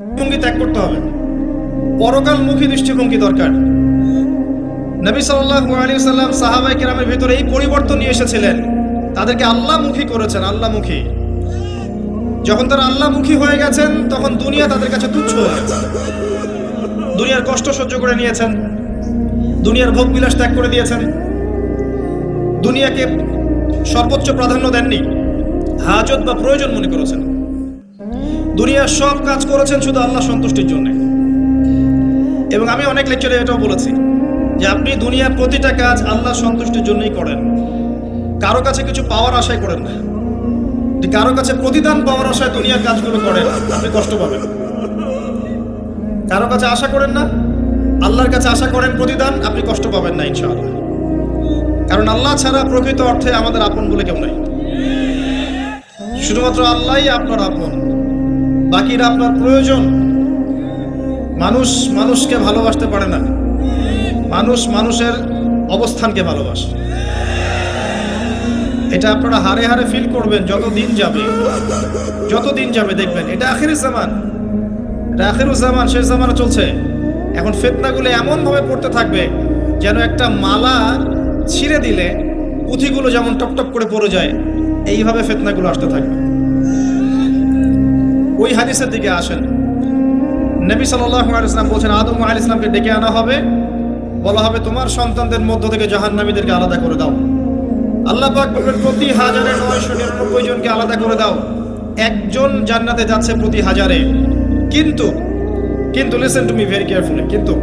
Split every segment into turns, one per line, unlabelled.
দৃষ্টিভঙ্গি ত্যাগ করতে হবে। পরকালমুখী দৃষ্টিভঙ্গি দরকার। নবী সাল্লাল্লাহু আলাইহি সাল্লাম সাহাবাই কেরামের ভিতরে এই পরিবর্তন নিয়ে এসেছিলেন। তাদেরকে আল্লাহমুখী করেছেন আল্লাহমুখী যখন তারা আল্লাহমুখী হয়ে গেছেন, তখন দুনিয়া তাদের কাছে তুচ্ছ দুনিয়ার কষ্ট সহ্য করে নিয়েছেন। দুনিয়ার ভোগ বিলাস ত্যাগ করে দিয়েছেন। দুনিয়াকে সর্বোচ্চ প্রাধান্য দেননি। হাজত বা প্রয়োজন মনে করেছেন। দুনিয়ার সব কাজ করেছেন শুধু আল্লাহ সন্তুষ্টির জন্য। এবং আমি অনেক লেকচারে এটাও বলেছি যে আপনি দুনিয়ার প্রতিটা কাজ আল্লাহ সন্তুষ্টির জন্যই করেন। কারও কাছে কিছু পাওয়ার আশায় করেন না। কারও কাছে প্রতিদান পাওয়ার আশায় দুনিয়ার কাজগুলো করেন, আপনি কষ্ট পাবেন। কারও কাছে আশা করেন না, আল্লাহর কাছে আশা করেন প্রতিদান, আপনি কষ্ট পাবেন না ইনশাআল্লাহ। কারণ আল্লাহ ছাড়া প্রকৃত অর্থে আমাদের আপন বলে কেউ নাই। শুধুমাত্র আল্লাহই আপনার আপন। বাকিরা আপনার প্রয়োজন। মানুষ মানুষকে ভালোবাসতে পারে না। মানুষ মানুষের অবস্থানকে ভালোবাসে। এটা আপনারা হারে হারে ফিল করবেন যত দিন যাবে। যত দিন যাবে দেখবেন, এটা আখির জামান। এটা আখির জামান, শেষ জামানা চলছে। এখন ফেতনাগুলো এমনভাবে পড়তে থাকবে যেন একটা মালা ছিঁড়ে দিলে পুঁথিগুলো যেমন টপ টপ করে পড়ে যায়, এইভাবে ফেতনাগুলো আসতে থাকবে। ওই হাদিসের দিকে আসেন। নবী সাল্লাম বলছেন, আদম আল ইসলামকে ডেকে আনা হবে। বলা হবে, তোমার সন্তানদের মধ্য থেকে জাহান্নামীদেরকে আলাদা করে দাও। আল্লাহ বলবেন, প্রতি হাজারে নয়শো নিরানব্বই জনকে আলাদা করে দাও। একজন জান্নাতে যাচ্ছে প্রতি হাজারে। কিন্তু কিন্তু listen to me very carefully কিন্তু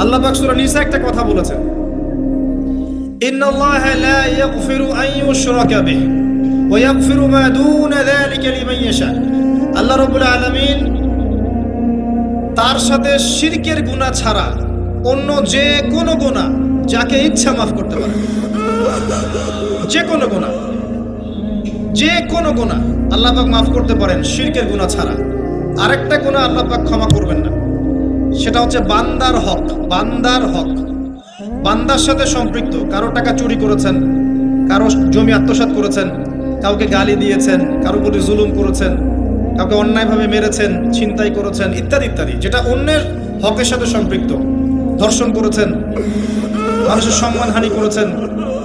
আল্লাহ পাক সূরা নিসা একটা কথা বলেছেন। ইন্নাল্লাহ লা ইয়াগফিরু আন ইউশরাকা বিহি ওয়া ইয়াগফিরু মা দুনা যালিকা লিমান ইয়াশা। আল্লাহ রাব্বুল আলামিন তার সাথে শিরকের গুনাহ ছাড়া অন্য যে কোনো গুনাহ যাকে ইচ্ছা মাফ করতে পারে। যে কোনো গুনাহ। যে কোনো গুনাহ আল্লাহ পাক মাফ করতে পারেন শিরকের গুনাহ ছাড়া। আরেকটা গুনাহ আল্লাহ পাক ক্ষমা করবেন না। সেটা হচ্ছে বান্দার হক বান্দার হক। বান্দার সাথে সম্পৃক্ত, কারও টাকা চুরি করেছেন, কারও জমি আত্মসাৎ করেছেন, কাউকে গালি দিয়েছেন, কারও প্রতি জুলুম করেছেন কাউকে অন্যায়ভাবে মেরেছেন, ছিনতাই করেছেন, ইত্যাদি ইত্যাদি, যেটা অন্যের হকের সাথে সম্পৃক্ত। ধর্ষণ করেছেন, মানুষের সম্মানহানি করেছেন,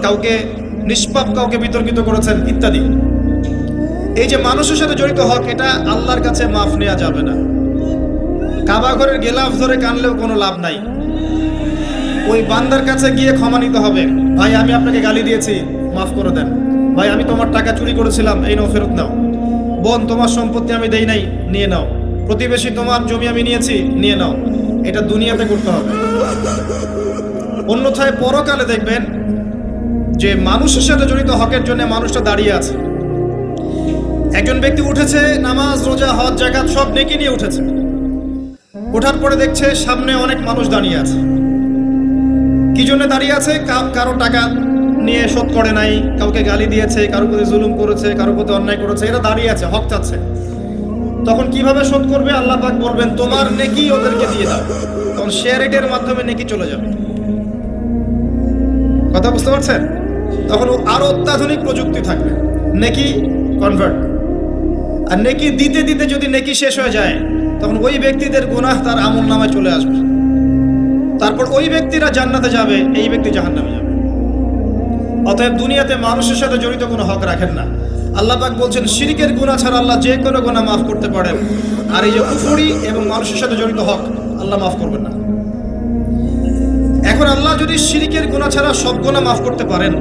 কাউকে নিষ্পাপ, কাউকে বিতর্কিত করেছেন, ইত্যাদি। এই যে মানুষের সাথে জড়িত হক, এটা আল্লাহর কাছে মাফ নেওয়া যাবে না। কাবা ঘরের গেলাফ ধরে কানলেও কোনো লাভ নাই। ওই বান্দার কাছে গিয়ে ক্ষমা নিতে হবে। ভাই, আমি আপনাকে গালি দিয়েছি, মাফ করে দেন। ভাই, আমি তোমার টাকা চুরি করেছিলাম, এই নাও ফেরত নাও। বোন তোমার সম্পত্তি আমি দেই নাই, নিয়ে নাও। প্রতিবেশী তোমার জমি আমি নিয়েছি, নিয়ে নাও। এটা দুনিয়াতে করতে হবে। অন্যথায় পরকালে দেখবেন যে মানুষের সাথে জড়িত হকের জন্য মানুষটা দাঁড়িয়ে আছে। একজন ব্যক্তি উঠেছে, নামাজ, রোজা, হজ জাকাত সব নেকি নিয়ে উঠেছে। ওঠার পরে দেখছে সামনে অনেক মানুষ দাঁড়িয়ে আছে। কি জন্য দাঁড়িয়ে আছে? কারও টাকা নিয়ে শোধ করে নাই, কাউকে গালি দিয়েছে, কারও প্রতি জুলুম করেছে, কারও প্রতি অন্যায় করেছে, এরা দাঁড়িয়ে আছে, হক চাচ্ছে। তখন কীভাবে শোধ করবে? আল্লাহ পাক বলবেন, তোমার নেকি ওদেরকে দিয়ে দাও। তখন শেয়ার রেটের মাধ্যমে নেকি চলে যাবে। কথা বুঝতে পারছেন? তখন আরও অত্যাধুনিক প্রযুক্তি থাকবে। নেকি কনভার্ট আর নেকি দিতে দিতে যদি নেকি শেষ হয়ে যায়, তখন ওই ব্যক্তিদের গুনাহ তার আমল নামায় চলে আসবে। তারপর ওই ব্যক্তিরা জান্নাতে যাবে, এই ব্যক্তি জাহান্নামে অতএব দুনিয়াতে মানুষের সাথে জড়িত কোনো হক রাখেন না। আল্লাহ পাক বলছেন, শিরিকের গুনাহ ছাড়া আল্লাহ যে কোনো গুণা মাফ করতে পারেন। আর এই যে কুফরি এবং মানুষের সাথে জড়িত হক, আল্লাহ মাফ করবেন না। এখন আল্লাহ যদি শিরিকের গুনাহ ছাড়া সব গুণা মাফ করতে পারেন,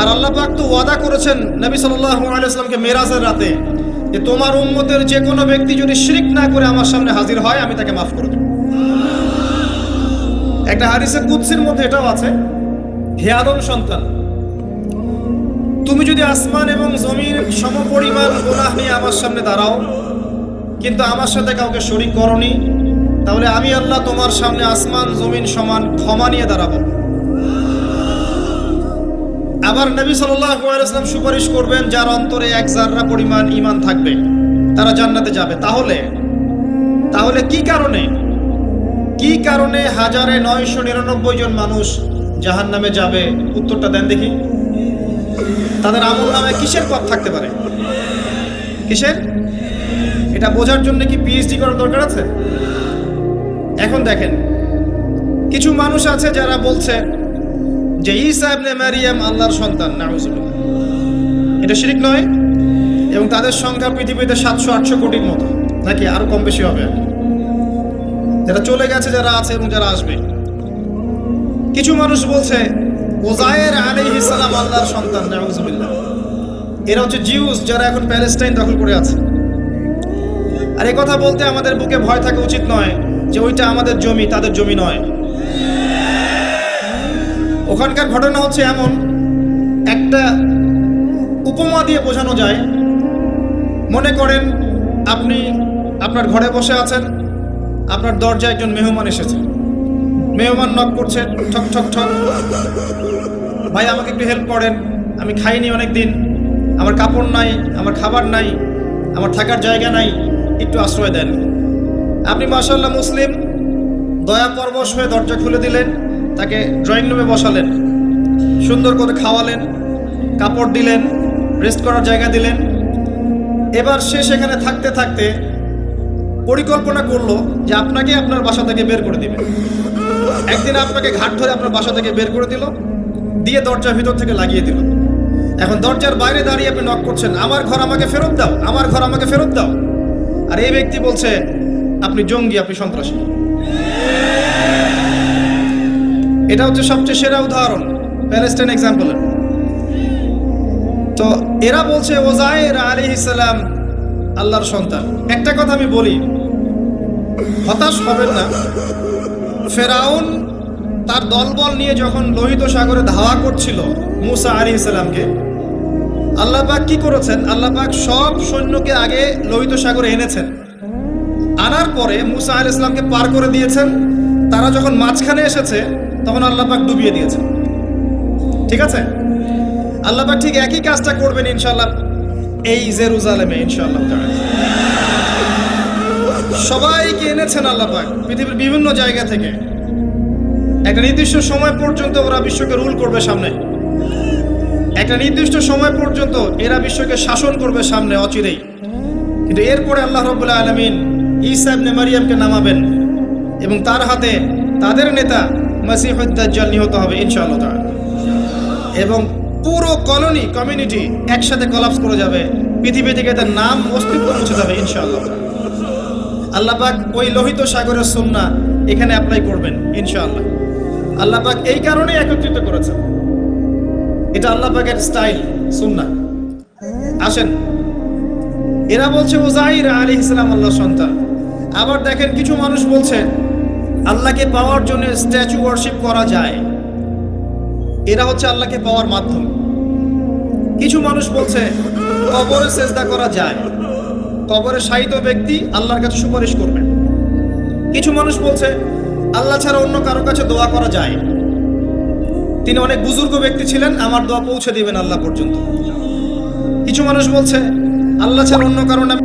আর আল্লাহ পাক তো ওয়াদা করেছেন নবী সাল্লাল্লাহু আলাইহি ওয়াসাল্লামকে মেরাজের রাতে, যে তোমার উম্মতের যে কোনো ব্যক্তি যদি শিরিক না করে আমার সামনে হাজির হয়, আমি তাকে মাফ করে দেব। একটা হাদিসে কুদসির মধ্যে এটাও আছে হে আদম সন্তান, তুমি যদি আসমান এবং জমির সমপরিমাণ গুনাহ নিয়ে আমার সামনে দাঁড়াও, কিন্তু আমার সাথে কাউকে শরিক করনি, তাহলে আমি আল্লাহ তোমার সামনে আসমান, জমিন সমান ক্ষমা নিয়ে দাঁড়াবো। আবার নবী সাল্লাম সুপারিশ করবেন, যার অন্তরে এক জাররা পরিমাণ ইমান থাকবে, তারা জান্নাতে যাবে। তাহলে তাহলে কি কারণে? কি কারণে হাজারে নয়শো নিরানব্বই জন মানুষ জাহান নামে যাবে, উত্তরটা দেন দেখি। তাদের আমল নামে কিসের পথ থাকতে পারে? কিসের? এটা বোঝার জন্য কি পিএইচডি করার দরকার আছে? এখন দেখেন, কিছু মানুষ আছে যারা বলছে যে ঈসা ইবনে মারিয়াম আল্লাহর সন্তান, নাউজুবিল্লাহ। এটা শিরিক নয়, এবং তাদের সংখ্যা পৃথিবীতে সাতশো, আটশো কোটির মতো, নাকি আরও কম বেশি হবে? যারা চলে গেছে, যারা আছে এবং যারা আসবে। কিছু মানুষ বলছে ওজায়ের আলাইহিস সালাম আল্লাহর সন্তান, নাউজুবিল্লাহ। এরা হচ্ছে জিউস যারা এখন প্যালেস্টাইন দখল করে আছে। আর এই কথা বলতে আমাদের বুকে ভয় থাকা উচিত নয় যে ওইটা আমাদের জমি, তাদের জমি নয়। ওখানকার ঘটনা হচ্ছে এমন, একটা উপমা দিয়ে বোঝানো যায়। মনে করেন আপনি আপনার ঘরে বসে আছেন, আপনার দরজায় একজন মেহমান এসেছে। মেহমান নক করছেন, ঠক ঠক ঠক। ভাই, আমাকে একটু হেল্প করেন। আমি খাইনি অনেক দিন আমার কাপড় নাই, আমার খাবার নাই, আমার থাকার জায়গা নাই। একটু আশ্রয় দেন। আপনি মাসাল্লাহ মুসলিম, দয়া পরবশ হয়ে দরজা খুলে দিলেন, তাকে ড্রয়িং রুমে বসালেন। সুন্দর করে খাওয়ালেন, কাপড় দিলেন রেস্ট করার জায়গা দিলেন। এবার সে সেখানে থাকতে থাকতে পরিকল্পনা করল যে আপনাকে আপনার বাসা থেকে বের করে দিবে। একদিন আপনাকে ঘাট ধরে আপনার বাসা থেকে বের করে দিল, দিয়ে দরজার ভিতর থেকে লাগিয়ে দিল। এখন দরজার বাইরে দাঁড়িয়ে আপনি নক করছেন, আমার ঘর আমাকে ফেরত দাও, আমার ঘর আমাকে ফেরত দাও। আর এই ব্যক্তি বলছে, আপনি জঙ্গি, আপনি সন্ত্রাসী। এটা হচ্ছে সবচেয়ে সেরা উদাহরণ, প্যালেস্টাইন এক্সাম্পলের তো এরা বলছে ওজায়ের আলী ইসলাম আল্লাহর সন্তান। একটা কথা আমি বলি, হতাশ হবেন না ফেরাউন তার দলবল নিয়ে যখন লোহিত সাগরে ধাওয়া করছিল মুসা আলী ইসলামকে আল্লাহ পাক কি করেছেন? আল্লাহ পাক সব সৈন্যকে আগে লোহিত সাগরে এনেছেন। আনার পরে মুসা আলী ইসলামকে পার করে দিয়েছেন। তারা যখন মাঝখানে এসেছে, তখন আল্লাহ পাক ডুবিয়ে দিয়েছেন। ঠিক আছে? আল্লাহ পাক ঠিক একই কাজটা করবেন ইনশাল্লাহ এই জেরুজালেমে ইনশাল্লাহ। সবাইকে এনেছেন আল্লাহ পাক পৃথিবীর বিভিন্ন জায়গা থেকে। একটা নির্দিষ্ট সময় পর্যন্ত ওরা বিশ্বকে রুল করবে সামনে। একটা নির্দিষ্ট সময় পর্যন্ত এরা বিশ্বকে শাসন করবে সামনে অচিরেই। কিন্তু এরপরে আল্লাহ রবুল্লাহ আলমিন ঈসা ইবনে মারিয়ামকে নামাবেন এবং তার হাতে তাদের নেতা মাসিহুদ্দাজ্জাল নিহত হবে ইনশাআল্লাহ এবং পুরো কলোনি কমিউনিটি একসাথে কলাপস করে যাবে। পৃথিবী থেকে তার নাম অস্তিত্ব মুছে যাবে ইনশাআল্লাহ আল্লাহ পাক ওই লোহিত সাগরের সুন্না এখানে অ্যাপ্লাই করবেন, ইনশাআল্লাহ। আল্লাহ পাক এই কারণে একত্রিত করেছেন। এটা আল্লাহ পাকের স্টাইল সুন্না আসেন। এরা বলছে ওজাইর আলী ইসলাম আল্লাহ সন্তান। আবার দেখেন কিছু মানুষ বলছে, আল্লাহকে পাওয়ার জন্য স্ট্যাচু ওয়ার্শিপ করা যায়। এরা হচ্ছে আল্লাহকে পাওয়ার মাধ্যম। কিছু মানুষ বলছে কবরে চেষ্টা করা যায়। কবরে শায়িত ব্যক্তি আল্লাহর কাছে সুপারিশ করবেন কিছু মানুষ বলছে, আল্লাহ ছাড়া অন্য কারও কাছে দোয়া করা যায় তিনি অনেক বুজুর্গ ব্যক্তি ছিলেন, আমার দোয়া পৌঁছে দিবেন আল্লাহ পর্যন্ত। কিছু মানুষ বলছে, আল্লাহ ছাড়া অন্য কারও নামে